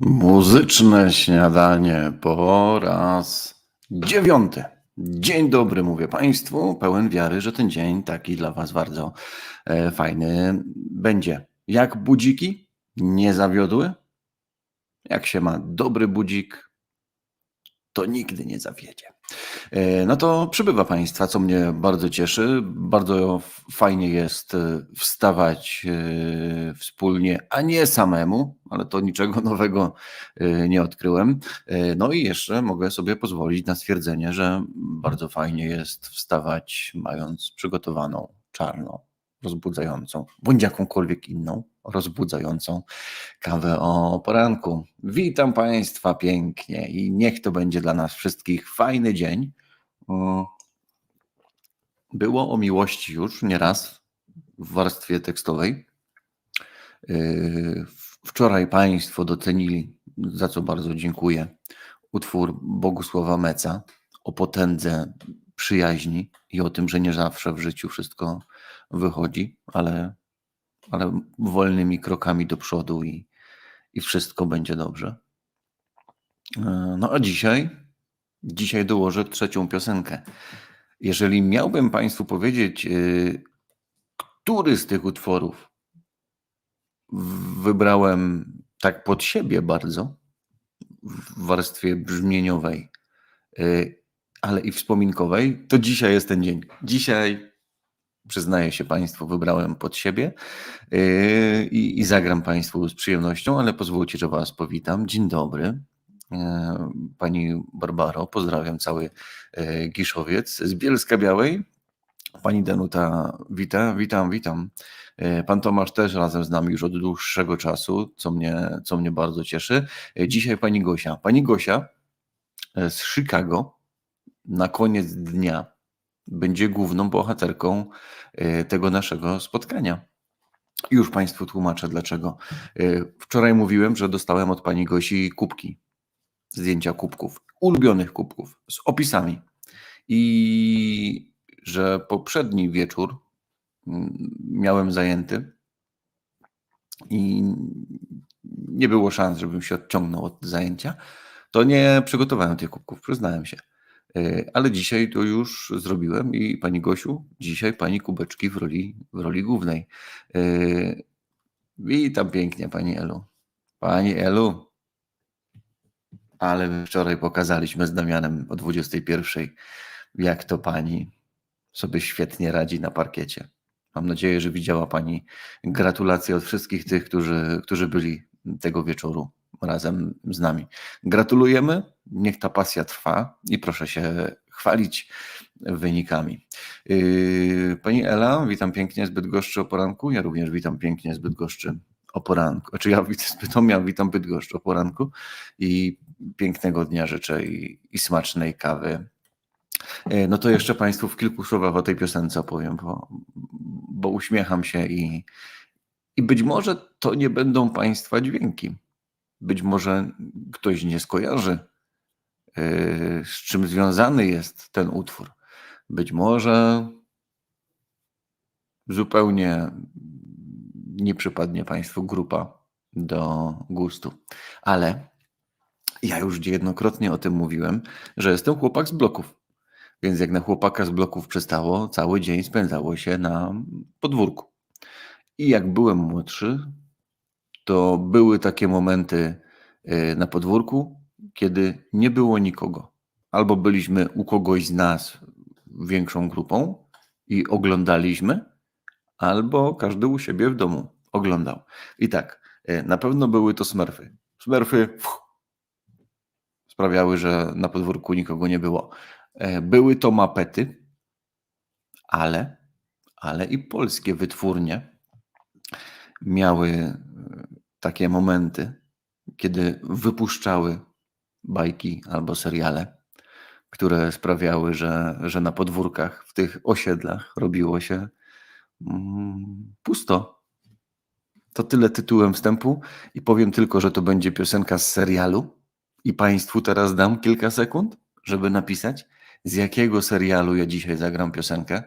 Muzyczne śniadanie po raz dziewiąty. Dzień dobry, mówię Państwu, pełen wiary, że ten dzień taki dla Was bardzo e, fajny będzie. Jak budziki? Nie zawiodły? Jak się ma dobry budzik, to nigdy nie zawiedzie. E, No to przybywa Państwa, co mnie bardzo cieszy. Bardzo fajnie jest e, wstawać e, wspólnie, a nie samemu, ale to niczego nowego nie odkryłem. No i jeszcze mogę sobie pozwolić na stwierdzenie, że bardzo fajnie jest wstawać mając przygotowaną czarną, rozbudzającą, bądź jakąkolwiek inną rozbudzającą kawę o poranku. Witam Państwa pięknie i niech to będzie dla nas wszystkich fajny dzień. Było o miłości już nieraz w warstwie tekstowej. Yy, Wczoraj Państwo docenili, za co bardzo dziękuję, utwór Bogusława Meca o potędze przyjaźni i o tym, że nie zawsze w życiu wszystko wychodzi, ale, ale wolnymi krokami do przodu i, i wszystko będzie dobrze. Yy, No a dzisiaj, dzisiaj dołożę trzecią piosenkę. Jeżeli miałbym Państwu powiedzieć, yy, który z tych utworów wybrałem tak pod siebie bardzo w warstwie brzmieniowej, yy, ale i wspominkowej, to dzisiaj jest ten dzień. Dzisiaj, przyznaję się Państwu, wybrałem pod siebie yy, i, i zagram Państwu z przyjemnością, ale pozwólcie, że Was powitam. Dzień dobry. Yy, Pani Barbaro, pozdrawiam cały yy, Giszowiec z Bielska Białej. Pani Danuta, witam, witam, witam. Pan Tomasz też razem z nami już od dłuższego czasu, co mnie, co mnie bardzo cieszy. Dzisiaj pani Gosia. Pani Gosia z Chicago na koniec dnia będzie główną bohaterką e, tego naszego spotkania. Już Państwu tłumaczę dlaczego. E, Wczoraj mówiłem, że dostałem od pani Gosi kubki, zdjęcia kubków, ulubionych kubków z opisami. I że poprzedni wieczór mm, miałem zajęty i nie było szans, żebym się odciągnął od zajęcia, to nie przygotowałem tych kubków, przyznałem się. E, Ale dzisiaj to już zrobiłem i pani Gosiu, dzisiaj pani kubeczki w roli, w roli głównej. E, Witam pięknie pani Elu. Pani Elu, ale wczoraj pokazaliśmy z Damianem o 21, jak to pani sobie świetnie radzi na parkiecie. Mam nadzieję, że widziała Pani gratulacje od wszystkich tych, którzy, którzy byli tego wieczoru razem z nami. Gratulujemy, niech ta pasja trwa i proszę się chwalić wynikami. Yy, Pani Ela, witam pięknie z Bydgoszczy o poranku. Ja również witam pięknie z Bydgoszczy o poranku. Znaczy ja z Bytomia witam Bydgoszcz o poranku i pięknego dnia życzę i, i smacznej kawy E, No to jeszcze Państwu w kilku słowach o tej piosence opowiem, bo, bo uśmiecham się i, i być może to nie będą Państwa dźwięki. Być może ktoś nie skojarzy, e, z czym związany jest ten utwór. Być może zupełnie nie przypadnie Państwu grupa do gustu. Ale ja już jednokrotnie o tym mówiłem, że jestem chłopak z bloków. Więc jak na chłopaka z bloków przystało, cały dzień spędzało się na podwórku. I jak byłem młodszy, to były takie momenty y, na podwórku, kiedy nie było nikogo. Albo byliśmy u kogoś z nas większą grupą i oglądaliśmy, albo każdy u siebie w domu oglądał. I tak, y, na pewno były to smurfy. Smurfy fuh, sprawiały, że na podwórku nikogo nie było. E, Były to mapety, ale, ale i polskie wytwórnie miały e, takie momenty, kiedy wypuszczały bajki albo seriale, które sprawiały, że, że na podwórkach, w tych osiedlach robiło się mm, pusto. To tyle tytułem wstępu i powiem tylko, że to będzie piosenka z serialu i Państwu teraz dam kilka sekund, żeby napisać, z jakiego serialu ja dzisiaj zagram piosenkę,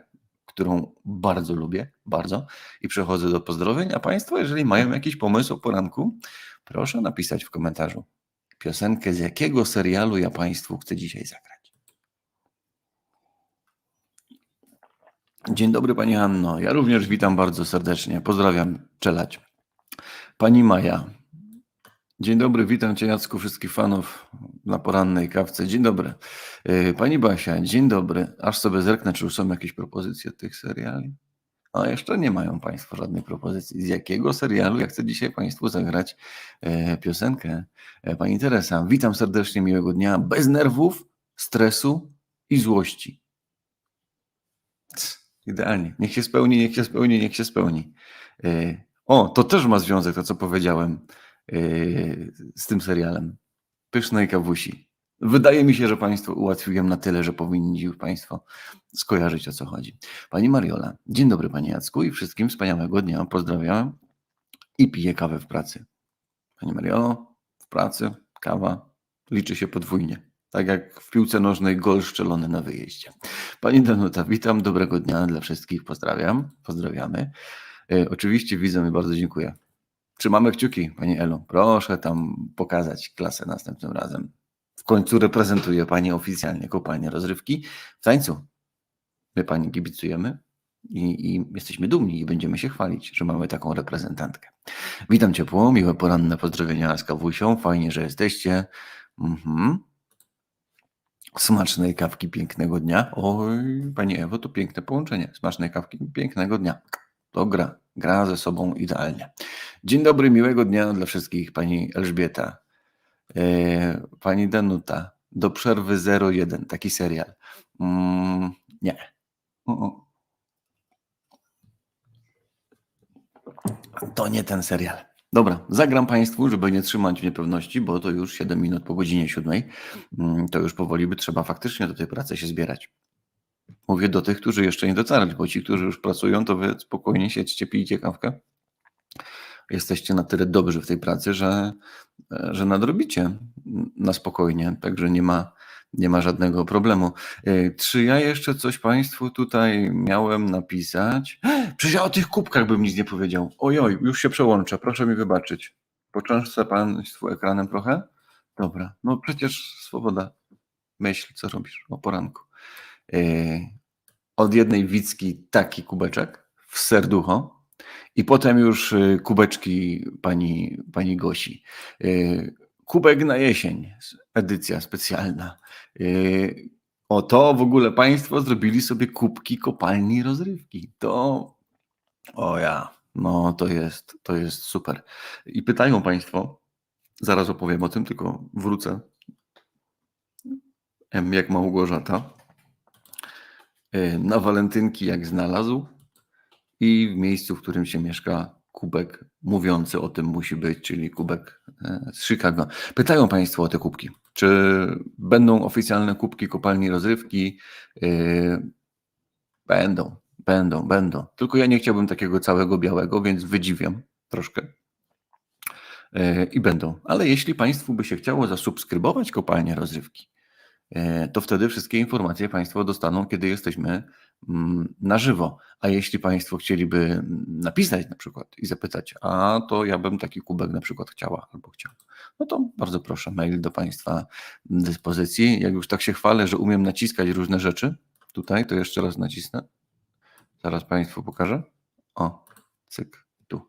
którą bardzo lubię, bardzo i przechodzę do pozdrowień, a Państwo, jeżeli mają jakiś pomysł o poranku, Proszę napisać w komentarzu piosenkę, z jakiego serialu ja Państwu chcę dzisiaj zagrać. Dzień dobry Pani Anno. Ja również witam bardzo serdecznie. Pozdrawiam, czelać. Pani Maja. Dzień dobry, witam Cię Jacku, wszystkich fanów na porannej kawce. Dzień dobry. Yy, Pani Basia, dzień dobry. Aż sobie zerknę, czy już są jakieś propozycje tych seriali. A jeszcze nie mają Państwo żadnej propozycji. Z jakiego serialu ja chcę dzisiaj Państwu zagrać e, piosenkę? E, Pani Teresa, witam serdecznie, miłego dnia. Bez nerwów, stresu i złości. Idealnie. Niech się spełni, niech się spełni, niech się spełni. E, O, to też ma związek, to co powiedziałem e, z tym serialem. Pysznej kawusi. Wydaje mi się, że Państwu ułatwiłem na tyle, że powinni już Państwo skojarzyć o co chodzi. Pani Mariola, dzień dobry Panie Jacku i wszystkim wspaniałego dnia. Pozdrawiam i piję kawę w pracy. Pani Mariolo, w pracy kawa liczy się podwójnie. Tak jak w piłce nożnej gol szczelony na wyjeździe. Pani Danuta, witam, dobrego dnia dla wszystkich, pozdrawiam, pozdrawiamy. E, oczywiście widzę i bardzo dziękuję. Trzymamy kciuki, Pani Elu. Proszę tam pokazać klasę następnym razem. W końcu reprezentuje Pani oficjalnie kopalnię rozrywki w tańcu. My Pani kibicujemy i, i jesteśmy dumni i będziemy się chwalić, że mamy taką reprezentantkę. Witam ciepło, miłe poranne pozdrowienia z kawusią. Fajnie, że jesteście. Mhm. Smacznej kawki, pięknego dnia. Oj, Pani Ewo, to piękne połączenie. Smacznej kawki, pięknego dnia. To gra. Gra ze sobą idealnie. Dzień dobry, miłego dnia dla wszystkich. Pani Elżbieta. E, Pani Danuta. Do przerwy 01. Taki serial. Mm, nie. To nie ten serial. Dobra, zagram Państwu, żeby nie trzymać w niepewności, bo to już 7 minut po godzinie 7. Mm, To już powoli by trzeba faktycznie do tej pracy się zbierać. Mówię do tych, którzy jeszcze nie dotarli, bo ci, którzy już pracują, to wy spokojnie siedźcie, pijcie kawkę. Jesteście na tyle dobrzy w tej pracy, że, że nadrobicie na spokojnie, także nie ma, nie ma żadnego problemu. E, Czy ja jeszcze coś Państwu tutaj miałem napisać? Przecież ja o tych kubkach bym nic nie powiedział. Ojoj, już się przełączę, proszę mi wybaczyć. Poczęszczę Państwu ekranem trochę? Dobra, no przecież swoboda. Myśl, co robisz o poranku. E, Od jednej Wicki taki kubeczek w serducho i potem już e, kubeczki pani, pani Gosi. E, Kubek na jesień, edycja specjalna. Yy, O to w ogóle Państwo zrobili sobie kubki kopalni rozrywki. To, o ja, no to jest, to jest super. I pytają Państwo, zaraz opowiem o tym, tylko wrócę. M jak Małgorzata. Yy, Na walentynki jak znalazł i w miejscu, w którym się mieszka, kubek mówiący o tym musi być, czyli kubek e, z Chicago. Pytają Państwo o te kubki. Czy będą oficjalne kubki kopalni rozrywki? Yy, Będą, będą, będą. Tylko ja nie chciałbym takiego całego białego, więc wydziwiam troszkę. Yy, I będą. Ale jeśli Państwu by się chciało zasubskrybować kopalnię rozrywki, to wtedy wszystkie informacje Państwo dostaną, kiedy jesteśmy mm, na żywo. A jeśli Państwo chcieliby napisać na przykład i zapytać, a to ja bym taki kubek na przykład chciała albo chciał, no to bardzo proszę, mail do Państwa dyspozycji. Jak już tak się chwalę, że umiem naciskać różne rzeczy, tutaj to jeszcze raz nacisnę. Zaraz Państwu pokażę. O, cyk, tu.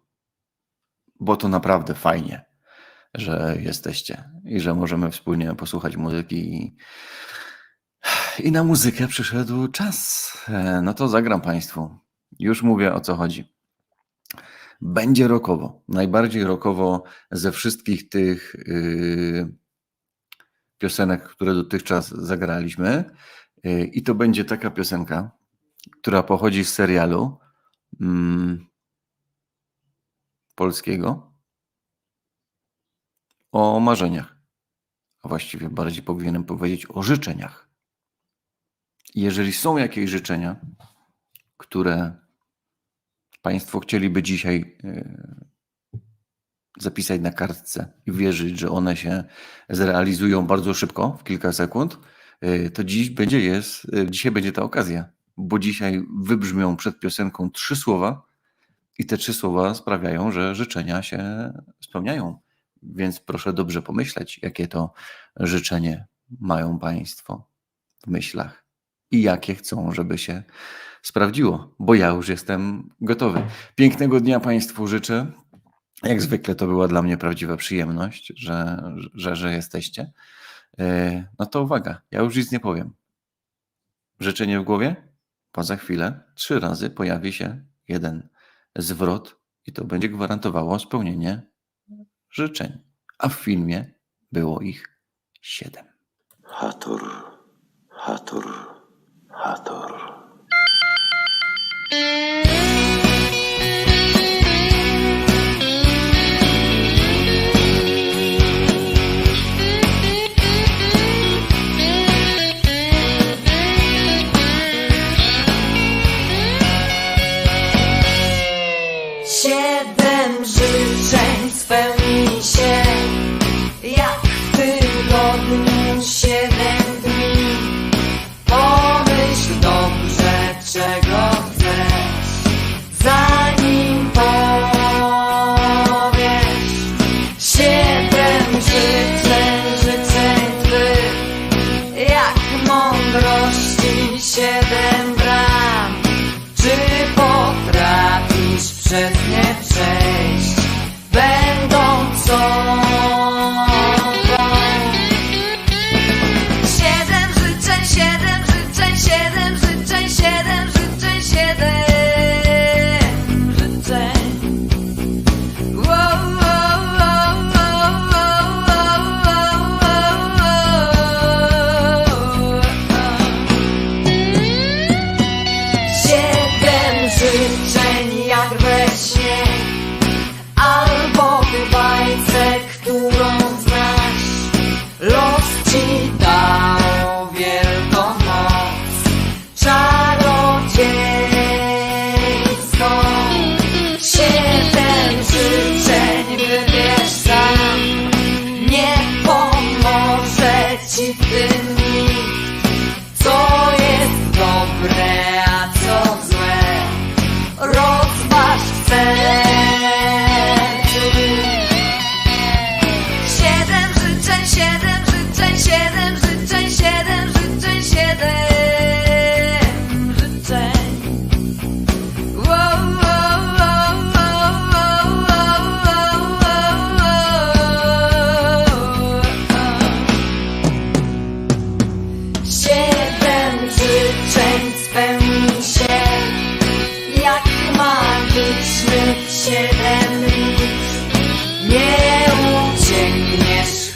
Bo to naprawdę fajnie, że jesteście i że możemy wspólnie posłuchać muzyki i i na muzykę przyszedł czas. E, No to zagram Państwu. Już mówię o co chodzi. Będzie rokowo. Najbardziej rokowo ze wszystkich tych yy, piosenek, które dotychczas zagraliśmy. Yy, I to będzie taka piosenka, która pochodzi z serialu mm, polskiego o marzeniach. A właściwie bardziej powinienem powiedzieć o życzeniach. Jeżeli są jakieś życzenia, które Państwo chcieliby dzisiaj e, zapisać na kartce i wierzyć, że one się zrealizują bardzo szybko, w kilka sekund, e, to dziś będzie jest, e, dzisiaj będzie ta okazja, bo dzisiaj wybrzmią przed piosenką trzy słowa i te trzy słowa sprawiają, że życzenia się spełniają. Więc proszę dobrze pomyśleć, jakie to życzenie mają Państwo w myślach i jakie chcą, żeby się sprawdziło, bo ja już jestem gotowy. Pięknego dnia Państwu życzę. Jak zwykle to była dla mnie prawdziwa przyjemność, że, że, że jesteście. E, No to uwaga, ja już nic nie powiem. Życzenie w głowie? Bo za chwilę trzy razy pojawi się jeden zwrot i to będzie gwarantowało spełnienie życzeń. A w filmie było ich siedem. Hator, Hator, Hator.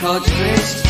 Siedem liczb Nie uciekniesz choćbyś